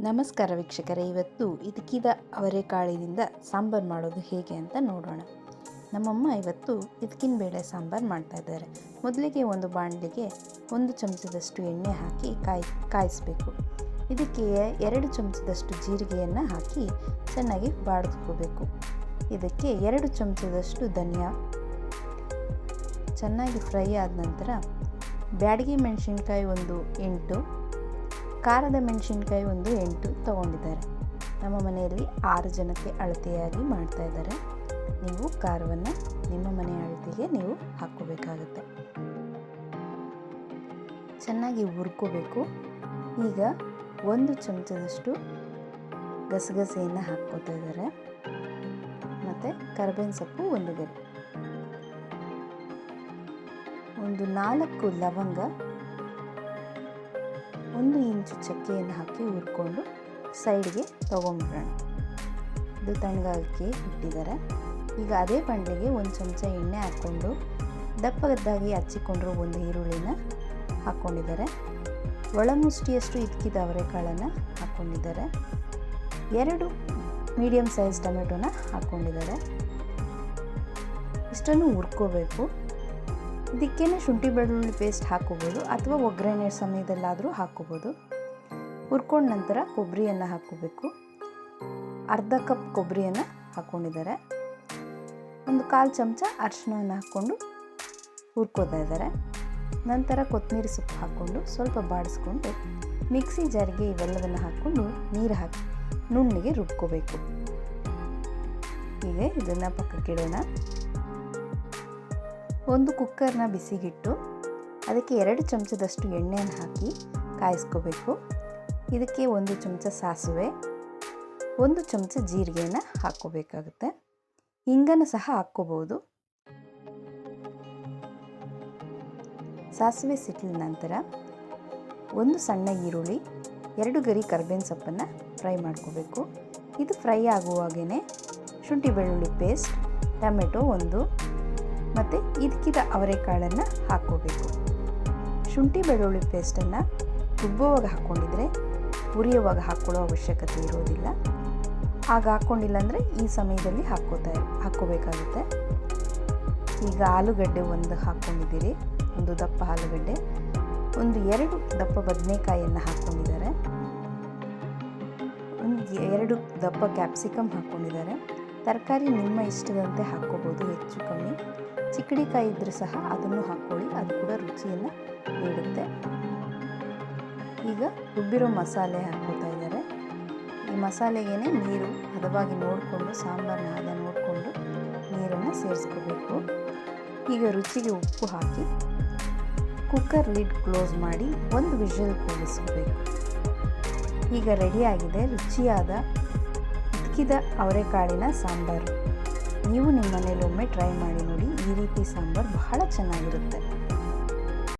ನಮಸ್ಕಾರ ವೀಕ್ಷಕರೇ, ಇವತ್ತು ಇದಕ್ಕಿದ ಅವರೆಕಾಳಿನಿಂದ ಸಾಂಬಾರು ಮಾಡೋದು ಹೇಗೆ ಅಂತ ನೋಡೋಣ. ನಮ್ಮಮ್ಮ ಇವತ್ತು ಇದಕ್ಕಿನ ಬೇಳೆ ಸಾಂಬಾರು ಮಾಡ್ತಾ ಇದ್ದಾರೆ. ಮೊದಲಿಗೆ ಒಂದು ಬಾಣಲಿಗೆ ಒಂದು ಚಮಚದಷ್ಟು ಎಣ್ಣೆ ಹಾಕಿ ಕಾಯಿ, ಕಾಯಿಸಬೇಕು. ಇದಕ್ಕೆ ಎರಡು ಚಮಚದಷ್ಟು ಜೀರಿಗೆಯನ್ನು ಹಾಕಿ ಚೆನ್ನಾಗಿ ಬಾಡಿಸ್ಕೋಬೇಕು ಇದಕ್ಕೆ ಎರಡು ಚಮಚದಷ್ಟು ಧನಿಯಾ. ಚೆನ್ನಾಗಿ ಫ್ರೈ ಆದ ನಂತರ ಬ್ಯಾಡಗಿ ಮೆಣಸಿನ್ಕಾಯಿ ಒಂದು ಎಂಟು ಖಾರದ ಮೆಣಸಿನ್ಕಾಯಿ ಒಂದು ಎಂಟು ತಗೊಂಡಿದ್ದಾರೆ. ನಮ್ಮ ಮನೆಯಲ್ಲಿ ಆರು ಜನಕ್ಕೆ ಅಳತೆಯಾಗಿ ಮಾಡ್ತಾ ಇದ್ದಾರೆ. ನೀವು ಖಾರವನ್ನು ನಿಮ್ಮ ಮನೆ ಅಳತೆಗೆ ನೀವು ಹಾಕೋಬೇಕಾಗುತ್ತೆ ಚೆನ್ನಾಗಿ ಹುರ್ಕೋಬೇಕು. ಈಗ ಒಂದು ಚಮಚದಷ್ಟು ಗಸಗಸೆಯನ್ನು ಹಾಕ್ಕೋತಾ ಇದ್ದಾರೆ. ಮತ್ತು ಕರ್ಬೇವಿನ ಸೊಪ್ಪು ಒಂದು ಗರಿ. ಒಂದು ನಾಲ್ಕು ಲವಂಗ, ಒಂದು ಇಂಚು ಚಕ್ಕೆಯನ್ನು ಹಾಕಿ ಹುರ್ಕೊಂಡು ಸೈಡ್ಗೆ ತೊಗೊಂಬಿಡೋಣ ಇದು ತಣ್ಣಗಾಗಕ್ಕೆ ಇಟ್ಟಿದ್ದಾರೆ ಈಗ ಅದೇ ಬಂಡೆಗೆ ಒಂದು ಚಮಚ ಎಣ್ಣೆ ಹಾಕ್ಕೊಂಡು ದಪ್ಪಗದ್ದಾಗಿ ಹಚ್ಚಿಕೊಂಡ್ರು ಒಂದು ಈರುಳ್ಳಿನ ಹಾಕ್ಕೊಂಡಿದ್ದಾರೆ. ಒಳಮುಷ್ಟಿಯಷ್ಟು ಇದ್ಕಿದ ಅವರೆಕಾಳನ್ನು ಹಾಕ್ಕೊಂಡಿದ್ದಾರೆ. ಎರಡು ಮೀಡಿಯಮ್ ಸೈಜ್ ಟೊಮೆಟೊನ ಹಾಕ್ಕೊಂಡಿದ್ದಾರೆ. ಇಷ್ಟನ್ನು ಹುರ್ಕೋಬೇಕು. ಇದಕ್ಕೇನೆ ಶುಂಠಿ ಬೆಳ್ಳುಳ್ಳಿ ಪೇಸ್ಟ್ ಹಾಕ್ಕೋಬೋದು ಅಥವಾ ಒಗ್ಗರಣೆ ಸಮಯದಲ್ಲಾದರೂ ಹಾಕೋಬೋದು. ಹುರ್ಕೊಂಡ ನಂತರ ಕೊಬ್ಬರಿಯನ್ನು ಹಾಕೋಬೇಕು ಅರ್ಧ ಕಪ್ ಕೊಬ್ಬರಿಯನ್ನು ಹಾಕ್ಕೊಂಡಿದ್ದಾರೆ ಒಂದು ಕಾಲು ಚಮಚ ಅರಿಶಿಣವನ್ನು ಹಾಕ್ಕೊಂಡು ಹುರ್ಕೋತಾ ಇದ್ದಾರೆ. ನಂತರ ಕೊತ್ತಂಬರಿ ಸೊಪ್ಪು ಹಾಕ್ಕೊಂಡು ಸ್ವಲ್ಪ ಬಾಡಿಸ್ಕೊಂಡು ಮಿಕ್ಸಿ ಜಾರಿಗೆ ಇವೆಲ್ಲವನ್ನು ಹಾಕ್ಕೊಂಡು ನೀರು ಹಾಕಿ ನುಣ್ಣಿಗೆ ರುಬ್ಕೋಬೇಕು. ಹೀಗೆ ಇದನ್ನು ಪಕ್ಕಕ್ಕಿಡೋಣ ಒಂದು ಕುಕ್ಕರ್ನ ಬಿಸಿಗಿಟ್ಟು ಅದಕ್ಕೆ ಎರಡು ಚಮಚದಷ್ಟು ಎಣ್ಣೆಯನ್ನು ಹಾಕಿ ಕಾಯಿಸ್ಕೋಬೇಕು. ಇದಕ್ಕೆ ಒಂದು ಚಮಚ ಸಾಸಿವೆ, ಒಂದು ಚಮಚ ಜೀರಿಗೆಯನ್ನು ಹಾಕ್ಕೋಬೇಕಾಗುತ್ತೆ. ಹಿಂಗನ್ನು ಸಹ ಹಾಕ್ಕೋಬೋದು ಸಾಸಿವೆ ಸಿಟ್ಟಿದ ನಂತರ ಒಂದು ಸಣ್ಣ ಈರುಳ್ಳಿ, ಎರಡು ಗರಿ ಕರ್ಬೇವಿನ ಸೊಪ್ಪನ್ನು ಫ್ರೈ ಮಾಡ್ಕೋಬೇಕು. ಇದು ಫ್ರೈ ಆಗುವಾಗೇ ಶುಂಠಿ ಬೆಳ್ಳುಳ್ಳಿ ಪೇಸ್ಟ್, ಟೊಮೆಟೊ ಒಂದು ಮತ್ತು ಇದಕ್ಕಿದ ಅವರೆಕಾಳನ್ನು ಹಾಕ್ಕೋಬೇಕು. ಶುಂಠಿ ಬೆಳ್ಳುಳ್ಳಿ ಪೇಸ್ಟನ್ನು ರುಬ್ಬುವಾಗ ಹಾಕ್ಕೊಂಡಿದ್ರೆ ಉರಿಯುವಾಗ ಹಾಕ್ಕೊಳ್ಳೋ ಅವಶ್ಯಕತೆ ಇರೋದಿಲ್ಲ. ಆಗ ಹಾಕ್ಕೊಂಡಿಲ್ಲ ಅಂದರೆ ಈ ಸಮಯದಲ್ಲಿ ಹಾಕ್ಕೋತಾ ಹಾಕ್ಕೋಬೇಕಾಗುತ್ತೆ. ಈಗ ಆಲೂಗಡ್ಡೆ ಒಂದು ಹಾಕ್ಕೊಂಡಿದ್ದೀರಿ. ಒಂದು ದಪ್ಪ ಆಲೂಗಡ್ಡೆ. ಒಂದು ಎರಡು ದಪ್ಪ ಬದನೆಕಾಯಿಯನ್ನು ಹಾಕ್ಕೊಂಡಿದ್ದಾರೆ. ಒಂದು ಎರಡು ದಪ್ಪ ಕ್ಯಾಪ್ಸಿಕಮ್ ಹಾಕ್ಕೊಂಡಿದ್ದಾರೆ. ತರಕಾರಿ ನಿಮ್ಮ ಇಷ್ಟದಂತೆ ಹಾಕ್ಕೋಬೋದು, ಹೆಚ್ಚು ಕಮ್ಮಿ. ಚಿಕ್ಕಡಿಕಾಯಿ ಇದ್ದರೂ ಸಹ ಅದನ್ನು ಹಾಕ್ಕೊಳ್ಳಿ. ಅದು ಕೂಡ ರುಚಿಯನ್ನು ನೀಡುತ್ತೆ. ಈಗ ರುಬ್ಬಿರೋ ಮಸಾಲೆ ಹಾಕ್ಕೋತಾ ಇದ್ದಾರೆ. ಈ ಮಸಾಲೆಗೇ ನೀರು ಹದವಾಗಿ ನೋಡಿಕೊಂಡು ಸಾಂಬಾರನ್ನ ಹದ ನೋಡಿಕೊಂಡು ನೀರನ್ನು ಸೇರಿಸ್ಕೋಬೇಕು. ಈಗ ರುಚಿಗೆ ಉಪ್ಪು ಹಾಕಿ ಕುಕ್ಕರ್ ಲಿಡ್ ಕ್ಲೋಸ್ ಮಾಡಿ ಒಂದು ವಿಷಲ್ ಕೂಡಿಸ್ಕೋಬೇಕು ಈಗ ರೆಡಿಯಾಗಿದೆ ರುಚಿಯಾದ ಇಕ್ಕಿದ ಅವರೆಕಾಳಿನ ಸಾಂಬಾರು. ನೀವು ನಿಮ್ಮ ಮನೇಲಿ ಒಮ್ಮೆ ಟ್ರೈ ಮಾಡಿ ನೋಡಿ, ಈ ರೀತಿ ಸಾಂಬಾರು ಬಹಳ ಚೆನ್ನಾಗಿರುತ್ತೆ.